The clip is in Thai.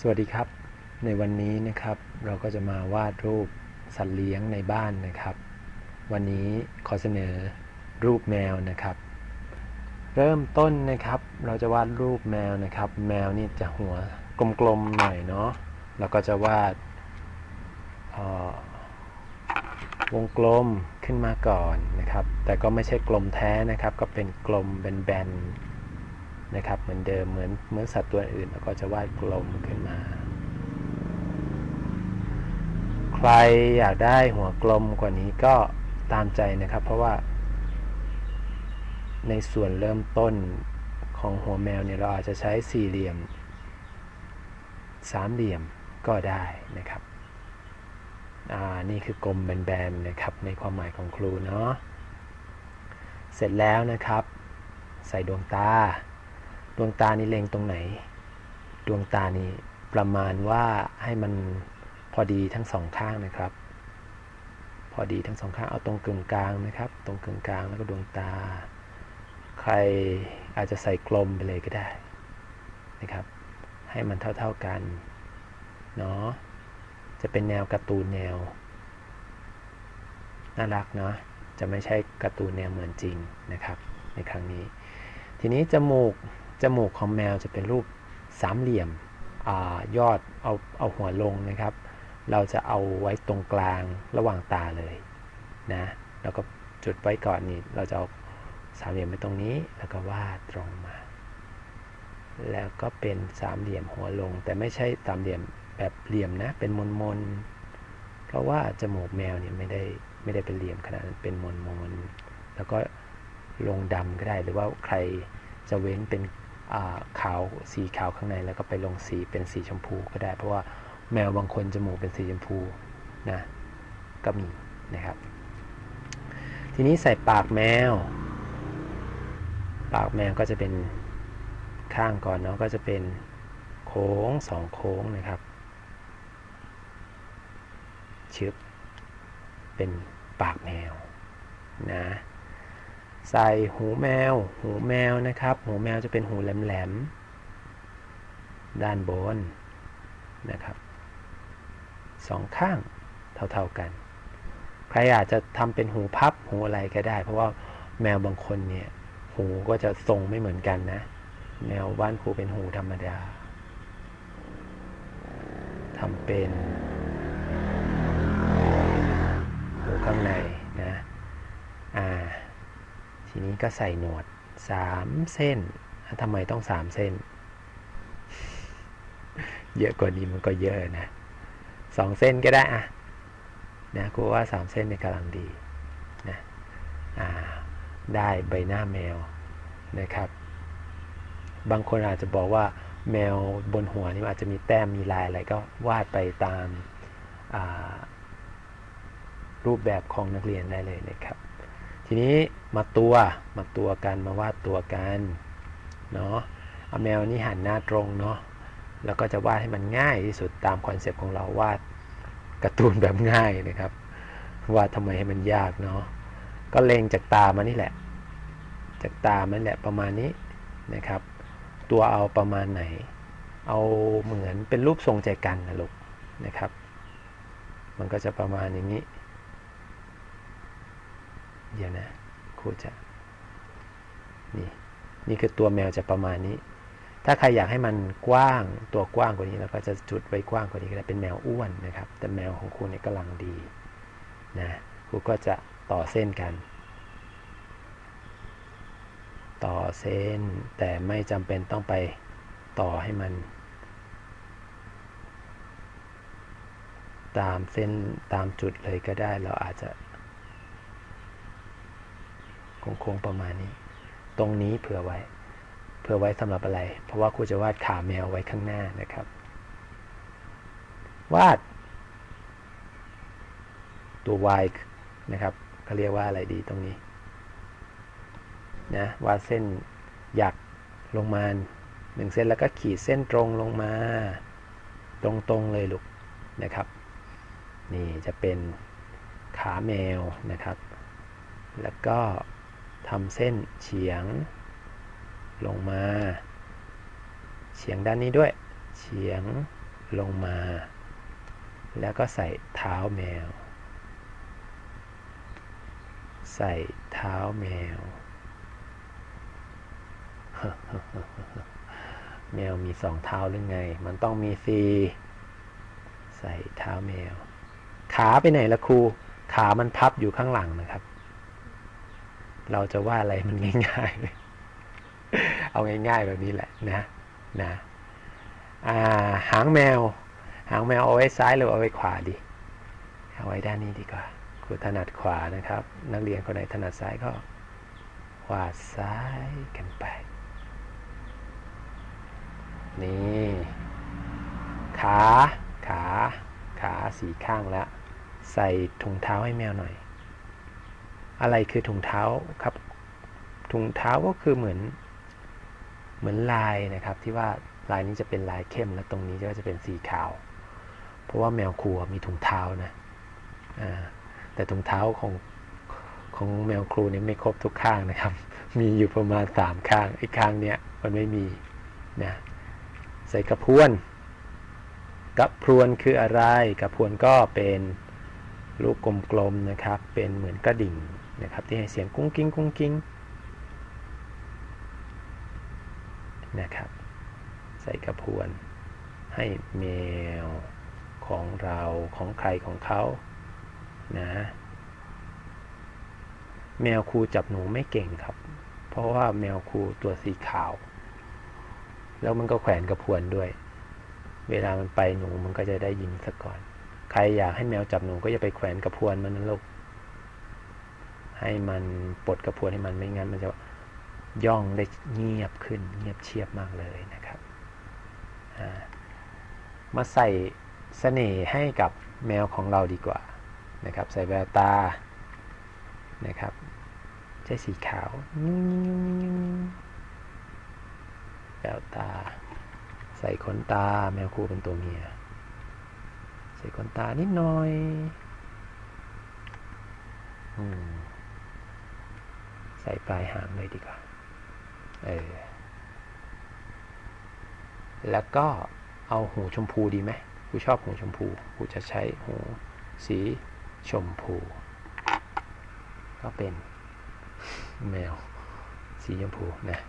สวัสดีครับ ในวันนี้นะครับเราก็จะมาวาดรูปสัตว์เลี้ยงในบ้านนะครับ วันนี้ขอเสนอรูปแมวนะครับ เริ่มต้นนะครับเราจะวาดรูปแมวนะครับ แมวนี่จะหัวกลมๆหน่อยเนาะแล้วก็จะวาดวงกลมขึ้นมาก่อนนะครับ แต่ก็ไม่ใช่กลมแท้นะครับ ก็เป็นกลมแบนๆ นะครับเหมือนเดิมเหมือนเหมือนสัตว์ตัวอื่นแล้วก็จะวาดกลมขึ้นมา ใครอยากได้หัวกลมกว่านี้ก็ตามใจนะครับ เพราะว่า ในส่วนเริ่มต้นของหัวแมวเนี่ยเราอาจจะใช้สี่เหลี่ยม สามเหลี่ยมก็ได้นะครับอ่านี่คือกลมแบนๆนะครับในความหมายของครูเนาะเสร็จแล้วนะครับ ใส่ดวงตา ดวงตานี่เล็งตรงไหน ดวงตานี่ประมาณว่าให้มันพอดีทั้งสองข้างนะครับ พอดีทั้งสองข้างเอาตรงกึ่งกลางนะครับ ตรงกึ่งกลางแล้วก็ดวงตา ใครอาจจะใส่กลมไปเลยก็ได้นะครับ ให้มันเท่า ๆกันเนาะจะเป็นแนวการ์ตูนแนวน่ารักเนาะจะไม่ใช่การ์ตูนแนวเหมือนจริงนะครับ ในครั้งนี้ ทีนี้จมูก จมูกของแมวจะเป็นรูปสามเหลี่ยมอยอดเอาเอาหัวลงนะครับ เราจะเอาไว้ตรงกลางระหว่างตาเลยนะแล้วก็จุดไว้ก่อนนี่เราจะเอาสามเหลี่ยมไปตรงนี้แล้วก็วาดตรงมา แล้วก็เป็นสามเหลี่ยมหัวลง แต่ไม่ใช่สามเหลี่ยมแบบเหลี่ยมนะเป็นมนมนเพราะว่าจมูกแมวเนี่ยไม่ได้ไม่ได้เป็นเหลี่ยมขนาดนั้นเป็นมนมนแล้วก็ลงดำก็ได้หรือว่าใครจะเว้นเป็น ขาวสีขาวข้างในแล้วก็ไปลงสีเป็นสีชมพูก็ได้ เพราะว่าแมวบางคนจมูกเป็นสีชมพูนะก็มีนะครับ ทีนี้ใส่ปากแมว ปากแมวก็จะเป็นข้างก่อนเนาะก็จะเป็นโค้งสองโค้งนะครับชึบเป็นปากแมวนะ ใส่หูแมว หูแมวนะครับ หูแมวจะเป็นหูแหลมๆ ด้านบนนะครับสองข้างเท่าๆกัน ใครอาจจะทำเป็นหูพับหูอะไรก็ได้ เพราะว่าแมวบางคนเนี่ยหูก็จะทรงไม่เหมือนกันนะ แมวบ้านครูเป็นหูธรรมดาทำเป็นหูข้างในนะ อ่า ทีนี้ก็ใส่หนวดสามเส้นทำไมต้องสามเส้น เยอะกว่านี้มันก็เยอะนะสองเส้นก็ได้อะนะกูว่าสามเส้นในกำลังดีนะอ่าได้ใบหน้าแมวนะครับ บางคนอาจจะบอกว่าแมวบนหัวนี่อาจจะมีแต้มมีลายอะไรก็วาดไปตามรูปแบบของนักเรียนได้เลยนะครับ ทีนี้มาตัวมาตัวกันมาวาดตัวกันเนาะเอาแมวนี่หันหน้าตรงเนาะแล้วก็จะวาดให้มันง่ายที่สุดตามคอนเซปต์ของเราวาดการ์ตูนแบบง่ายนะครับวาดทำไมให้มันยากเนาะก็เล็งจากตามานี่แหละ จากตามันแหละประมาณนี้นะครับ ตัวเอาประมาณไหน เอาเหมือนเป็นรูปทรงใจกันนะลูกนะครับ มันก็จะประมาณอย่างนี้ เดี๋ยวนะครูจะนี่นี่คือตัวแมวจะประมาณนี้ ถ้าใครอยากให้มันกว้างตัวกว้างกว่านี้เราก็จะจุดไว้กว้างกว่านี้ก็ได้เป็นแมวอ้วนนะครับ แต่แมวของครูเนี่ยกำลังดีนะครูก็จะต่อเส้นกัน ต่อเส้นแต่ไม่จำเป็นต้องไปต่อให้มัน ตามเส้นตามจุดเลยก็ได้เราอาจจะ ค้งประมาณนี้ ตรงนี้เผื่อไว้ เผื่อไว้สำหรับอะไร เพราะว่าครูจะวาดขาแมวไว้ข้างหน้านะครับ วาด ตัว y นะครับเขาเรียกว่าอะไรดีตรงนี้นะวาดเส้นหยักลงมาหนึ่งเส้นแล้วก็ขีดเส้นตรงลงมา ตรงๆเลยลูกนะครับ นี่จะเป็นขาแมวนะครับ แล้วก็ ทำเส้นเฉียง ลงมา เฉียงด้านนี้ด้วย เฉียงลงมา แล้วก็ใส่เท้าแมว ใส่เท้าแมว แมวมีสองเท้าหรือไง มันต้องมีสีใส่เท้าแมว ขาไปไหนละครู ขามันพับอยู่ข้างหลังนะครับ เราจะว่าอะไรมันง่ายๆ เอาง่ายๆแบบนี้แหละนะนะหางแมว หางแมวเอาไว้ซ้ายหรือเอาไว้ขวาดี เอาไว้ด้านนี้ดีกว่าครูถนัดขวานะครับ นักเรียนคนไหนถนัดซ้ายก็วาดซ้ายกันไป นี่ขาขาขาสีข้างแล้ว ใส่ถุงเท้าให้แมวหน่อย อะไรคือถุงเท้าครับ ถุงเท้าก็คือเหมือนเหมือนลายนะครับ ที่ว่าลายนี้จะเป็นลายเข้มและตรงนี้ก็จะเป็นสีขาว เพราะว่าแมวครัวมีถุงเท้านะแต่ถุงเท้าของของแมวครูเนี่ยไม่ครบทุกข้างนะครับ มีอยู่ประมาณสามข้างอีกข้างเนี้ยมันไม่มีนะใส่กระพวนกระพวนคืออะไรกระพวนก็เป็นลูกกลมๆนะครับ เป็นเหมือนกระดิ่ง นะครับที่ให้เสียงกุ้งกิ้งกุ้งกิ้งนะครับใส่กระพวนให้แมวของเราของใครของเขานะแมวครูจับหนูไม่เก่งครับ เพราะว่าแมวครูตัวสีขาว แล้วมันก็แขวนกระพวนด้วย เวลามันไปหนูมันก็จะได้ยินซะก่อน ใครอยากให้แมวจับหนูก็จะไปแขวนกระพวนมันนั่นลูก ให้มันปลดกระพวนให้มันไม่งั้นมันจะย่องได้เงียบขึ้นเงียบเชียบมากเลยนะครับมาใส่เสน่ห์ให้กับแมวของเราดีกว่านะครับใส่แววตานะครับใช้สีขาวแววตา ใส่ขนตาแมวคู่เป็นตัวเมีย ใส่ขนตานิดหน่อย อ ใส่ปลายหางเลยดีกว่าเออแล้วก็เอาหูชมพูดีไหมกูชอบหูชมพูกูจะใช้หูสีชมพู ก็เป็นแมวสีชมพูนะ